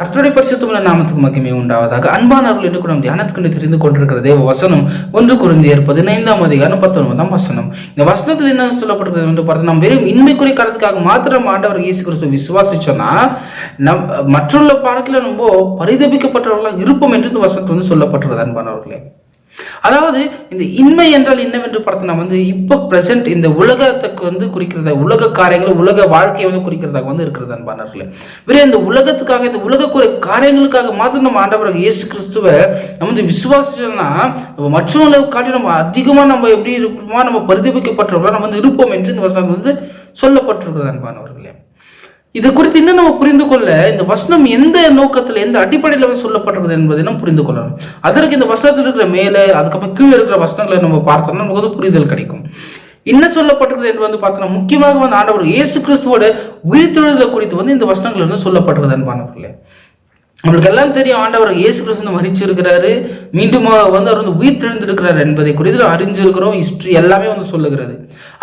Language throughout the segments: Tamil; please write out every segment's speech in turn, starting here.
கர்த்தருடைய பரிசுத்தமுள்ள நாமத்துக்கு மகிமை உண்டாவதாக. அன்பானவர்கள் என்று கூட நம் தியானத்துக்கு தெரிந்து கொண்டிருக்கிற தேவ வசனம் ஒன்று குருந்தியர் பதினைந்தாம் அதிகாரம் பத்தொன்பதாம் வசனம். இந்த வசனத்தில் என்ன சொல்லப்படுகிறது என்று பார்த்து நாம் வெறும் இன்மைக்குறை காரணத்துக்காக மாத்திரம் ஆண்டவர் இயேசு கிறிஸ்து விசுவாசிச்சோன்னா நம் மற்றுள்ள பார்க்கல நம்ம பரிதபிக்கப்பட்டவர்களாக இருப்போம் என்று இந்த வசனத்தில் வந்து சொல்லப்பட்டுள்ளது அன்பானவர்களே. அதாவது இந்த இன்மை என்றால் என்னவென்று பார்த்து வந்து இப்போ பிரசன்ட் இந்த உலகத்துக்கு வந்து குறிக்கிறதா உலக காரியங்கள் உலக வாழ்க்கையை வந்து குறிக்கிறதாக வந்து இருக்கிறது அன்பானர்களே வெறும் இந்த உலகத்துக்காக இந்த உலக காரியங்களுக்காக மாத்திரம் நம்ம ஆண்டவராக இயேசு கிறிஸ்துவை நம்ம வந்து விசுவாசிச்சோம்னா மற்றவங்களை காட்டி நம்ம அதிகமா நம்ம எப்படி இருப்போமா நம்ம பரிதவிக்கப்பட்டவர்களாக நம்ம வந்து இருப்போம் என்று இந்த வசனம் வந்து சொல்லப்பட்டிருக்கிறது அன்பானவர்களே இது குறித்து இன்னும் நம்ம புரிந்து கொள்ள இந்த வசனம் எந்த நோக்கத்தில் எந்த அடிப்படையில் வந்து சொல்லப்பட்டிருக்கிறது என்பதை நம்ம புரிந்து கொள்ளணும். அதற்கு இந்த வசனத்தில் இருக்கிற மேலே அதுக்கப்புறம் கீழே இருக்கிற வசனங்களை நம்ம பார்த்தோம்னா நமக்கு வந்து புரிதல் கிடைக்கும். என்ன சொல்லப்பட்டிருக்கிறது என்று வந்து பார்த்தோம்னா முக்கியமாக வந்து ஆண்டவர் இயேசு கிறிஸ்துவோட உயிர்த்தெழுதலை குறித்து வந்து இந்த வசனங்கள் வந்து சொல்லப்பட்டிருக்கிறது அன்பானவர்களே நம்மளுக்கு எல்லாம் தெரியும் ஆண்டவர் இயேசு கிறிஸ்து மறிச்சிருக்கிறாரு மீண்டும் வந்து அவர் வந்து உயிர் தெழுந்திருக்கிறார் என்பதை குறித்து அறிஞ்சிருக்கிறோம். ஹிஸ்டரி எல்லாமே வந்து சொல்லுகிறது.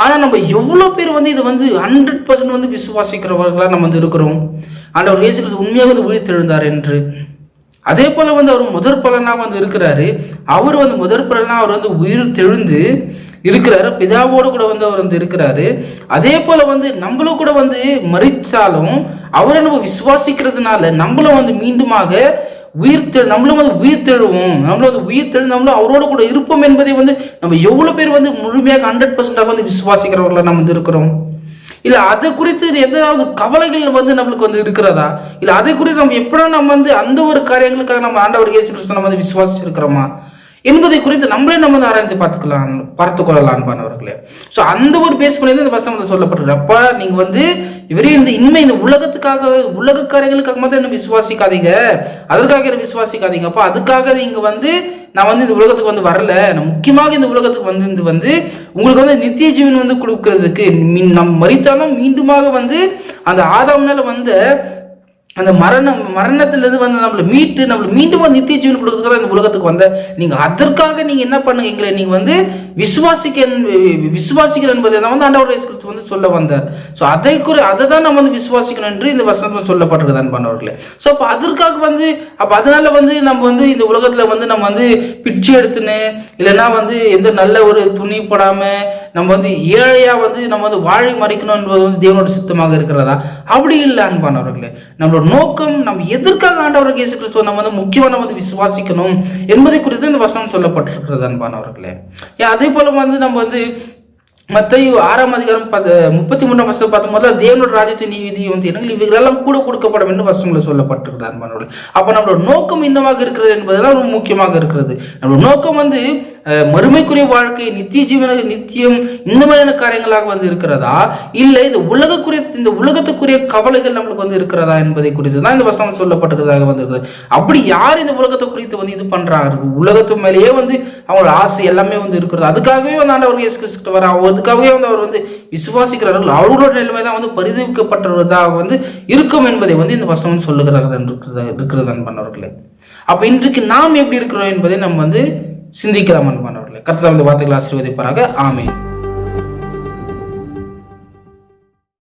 ஆனால் நம்ம எவ்வளோ பேர் வந்து இது வந்து ஹண்ட்ரட் பர்சன்ட் வந்து விசுவாசிக்கிறவர்களாக நம்ம வந்து இருக்கிறோம். ஆண்டவர் இயேசு கிறிஸ்து உண்மையாக வந்து உயிர் தெழுந்தார் என்று. அதே போல வந்து அவர் முதற் பலனாக வந்து இருக்கிறாரு. அவர் வந்து முதற் பலனாக அவர் வந்து உயிர் தெழுந்து இருக்கிறாரு பிதாவோடு கூட வந்து அவர் வந்து இருக்கிறாரு. அதே போல வந்து நம்மளும் கூட வந்து மறிச்சாலும் அவரை நம்ம விசுவாசிக்கிறதுனால நம்மளும் வந்து மீண்டுமாக உயிர் நம்மளும் வந்து உயிர் தெழுவோம். நம்மளும் வந்து உயிர் தெழு நம்மளும் அவரோட கூட இருப்போம் என்பதை வந்து நம்ம எவ்வளவு பேர் வந்து முழுமையாக ஹண்ட்ரட் பர்சன்டாக வந்து விசுவாசிக்கிறவர்களா நம்ம வந்து இருக்கிறோம்? இல்ல அதை குறித்து எதாவது கவலைகள் வந்து நம்மளுக்கு வந்து இருக்கிறதா? இல்ல அதை குறித்து நம்ம எப்படா நம்ம வந்து அந்த ஒரு காரியங்களுக்காக நம்ம ஆண்டவர் இயேசு கிறிஸ்து நம்ம வந்து விசுவாசிச்சிருக்கிறோமா? என்பதை குறித்து நம்மளே நம்ம ஆராய்ந்து பார்த்துக்கலாம் பார்த்து கொள்ளலாம் ஸோ அந்த ஒரு பேஸ் பண்ணி தான் இந்த வசனம் வந்து சொல்லப்பட்டிருக்கு. நீங்க வந்து இவரே இந்த இன்மை இந்த உலகத்துக்காக உலகக்காரர்களுக்காக காரியங்களுக்காக மாத்திரம் என்ன விசுவாசிக்காதீங்க? அதற்காக என்ன விசுவாசிக்காதீங்க? அப்போ அதுக்காக நீங்க வந்து நான் வந்து இந்த உலகத்துக்கு வந்து வரல. நான் முக்கியமாக இந்த உலகத்துக்கு வந்து இது வந்து உங்களுக்கு வந்து நித்திய ஜீவன் வந்து கொடுக்கறதுக்கு நம் மறித்தாலும் மீண்டுமாக வந்து அந்த ஆதாம்னால வந்த அந்த மரணம் மரணத்திலிருந்து வந்து நம்மளை மீட்டு நம்மளை மீண்டும் வந்து நித்திய ஜீவன் கொடுக்கறதுக்காக இந்த உலகத்துக்கு வந்த நீங்க அதற்காக நீங்க என்ன பண்ணுங்க? எங்களை நீங்க வந்து விசுவாசிக்க விசுவாசிக்கல் என்பதை தான் வந்து ஆண்டவர் கிறிஸ்து வந்து சொல்ல வந்தார். ஸோ அதை குறி அதை தான் நம்ம வந்து விசுவாசிக்கணும் என்று இந்த வசனத்தில் சொல்லப்பட்டிருக்கு அன்பானவர்களே. ஸோ அப்போ அதற்காக வந்து அப்போ அதனால வந்து நம்ம வந்து இந்த உலகத்தில் வந்து நம்ம வந்து பிச்சை எடுத்துன்னு இல்லைன்னா வந்து எந்த நல்ல ஒரு துணி போடாமல் நம்ம வந்து ஏழையாக வந்து நம்ம வந்து வாழை மறைக்கணும் என்பது வந்து தேவனோட சித்தமாக இருக்கிறதா? அப்படி இல்லை அன்பானவர்களே. நம்மளோட நோக்கம் நம்ம எதற்காக ஆண்டவர் இயேசு கிறிஸ்துவ நம்ம வந்து முக்கியமாக நம்ம வந்து விசுவாசிக்கணும் என்பதை குறித்து இந்த வசனம் சொல்லப்பட்டிருக்கிறது அன்பானவர்களே அதே போல வந்து நம்ம வந்து மத்தையு ஆறாம் அதிகாரம் பத முப்பத்தி மூணாம் வருஷத்தை பார்த்த முதல்ல தேவனோட ராஜ்யத்தின் நீதி வந்து என்னங்கள் இவைகளெல்லாம் கூட கொடுக்கப்படும் என்று வசங்களை சொல்லப்பட்டிருக்கிறார் அன்பானவர்களே அப்போ நம்மளோட நோக்கம் என்னவாக இருக்கிறது என்பதுதான் ரொம்ப முக்கியமாக இருக்கிறது. நம்மளோட நோக்கம் வந்து மறுமைக்குரிய வாழ்க்கை நித்திய ஜீவன நித்தியம் இந்த மாதிரியான காரியங்களாக வந்து இருக்கிறதா? இல்லை இந்த உலகக்குரிய இந்த உலகத்துக்குரிய கவலைகள் நம்மளுக்கு வந்து இருக்கிறதா என்பதை குறித்து தான் இந்த வசனம் சொல்லப்பட்டிருக்கிறதாக வந்து அப்படி யார் இந்த உலகத்தை குறித்து வந்து இது பண்றாங்க? உலகத்து மேலேயே வந்து அவங்களோட ஆசை எல்லாமே வந்து இருக்கிறது. அதுக்காகவே வந்து ஆண்டவர் இயேசு கிறிஸ்து வர அதுக்காகவே வந்து அவர் வந்து விசுவாசிக்கிறார்கள். அவர்களோட நிலைமை தான் வந்து பரிதவிக்கப்பட்டதாக வந்து இருக்கும் என்பதை வந்து இந்த வசனம் சொல்லுகிறார்கள் இருக்கிறது இருக்கிறது பண்ணவர்களே அப்ப இன்றைக்கு நாம் எப்படி இருக்கிறோம் என்பதை நம்ம வந்து சிந்திக்கலாம் அன்பானவர்களே கர்த்தர் வந்து வார்த்தைகள் ஆசீர்வதிப்பாராக. ஆமென்.